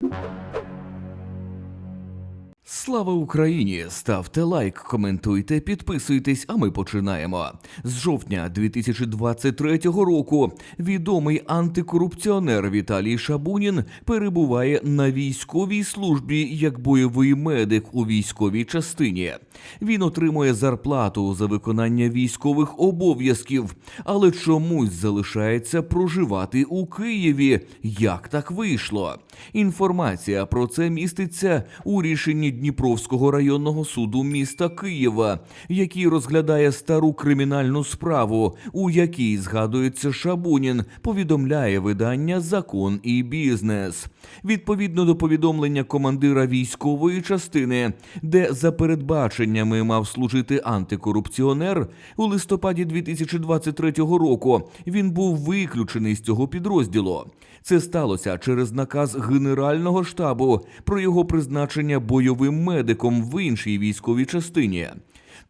you Слава Україні! Ставте лайк, коментуйте, підписуйтесь, а ми починаємо. З жовтня 2023 року відомий антикорупціонер Віталій Шабунін перебуває на військовій службі як бойовий медик у військовій частині. Він отримує зарплату за виконання військових обов'язків, але чомусь залишається проживати у Києві. Як так вийшло? Інформація про це міститься у рішенні Дніпровського районного суду міста Києва, який розглядає стару кримінальну справу, у якій згадується Шабунін, повідомляє видання Закон і бізнес. Відповідно до повідомлення командира військової частини, де за передбаченнями мав служити антикорупціонер, у листопаді 2023 року він був виключений з цього підрозділу. Це сталося через наказ Генерального штабу про його призначення бойовим медиком в іншій військовій частині.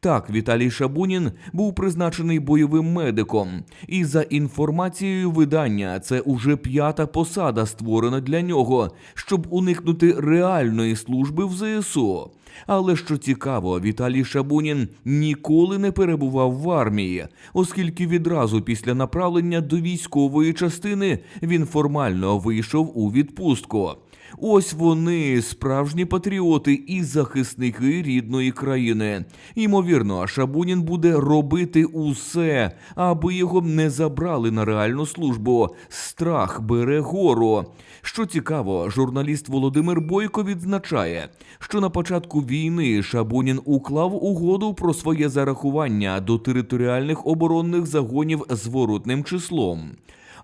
Так, Віталій Шабунін був призначений бойовим медиком, і за інформацією видання, це уже п'ята посада створена для нього, щоб уникнути реальної служби в ЗСУ. Але що цікаво, Віталій Шабунін ніколи не перебував в армії, оскільки відразу після направлення до військової частини він формально вийшов у відпустку. Ось вони, справжні патріоти і захисники рідної країни. Ймовірно, Шабунін буде робити усе, аби його не забрали на реальну службу. Страх бере гору. Що цікаво, журналіст Володимир Бойко відзначає, що на початку війни Шабунін уклав угоду про своє зарахування до територіальних оборонних загонів зворотним числом.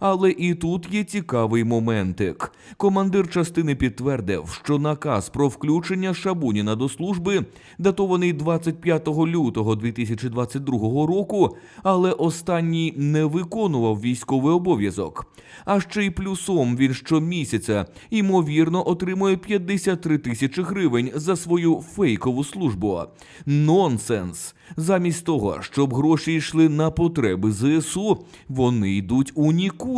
Але і тут є цікавий моментик. Командир частини підтвердив, що наказ про включення Шабуніна до служби датований 25 лютого 2022 року, але останній не виконував військовий обов'язок. А ще й плюсом він щомісяця ймовірно отримує 53 тисячі гривень за свою фейкову службу. Нонсенс. Замість того, щоб гроші йшли на потреби ЗСУ, вони йдуть у нікуди.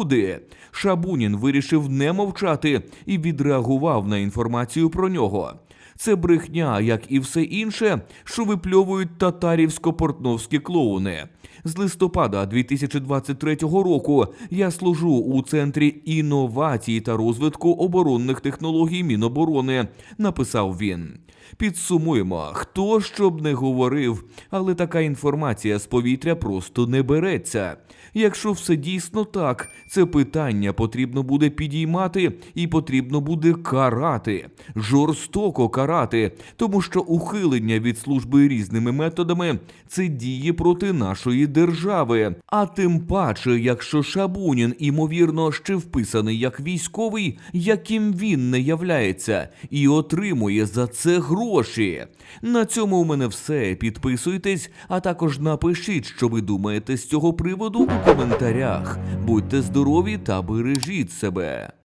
Шабунін вирішив не мовчати і відреагував на інформацію про нього. Це брехня, як і все інше, що випльовують татарівсько-портновські клоуни. З листопада 2023 року я служу у центрі інновації та розвитку оборонних технологій Міноборони, написав він. Підсумуємо, хто що б не говорив, але така інформація з повітря просто не береться. Якщо все дійсно так, це питання потрібно буде підіймати і потрібно буде карати, жорстоко карати, тому що ухилення від служби різними методами це діє проти нашої держави. А тим паче, якщо Шабунін, імовірно, ще вписаний як військовий, яким він не являється, і отримує за це гроші. На цьому у мене все. Підписуйтесь, а також напишіть, що ви думаєте з цього приводу у коментарях. Будьте здорові та бережіть себе.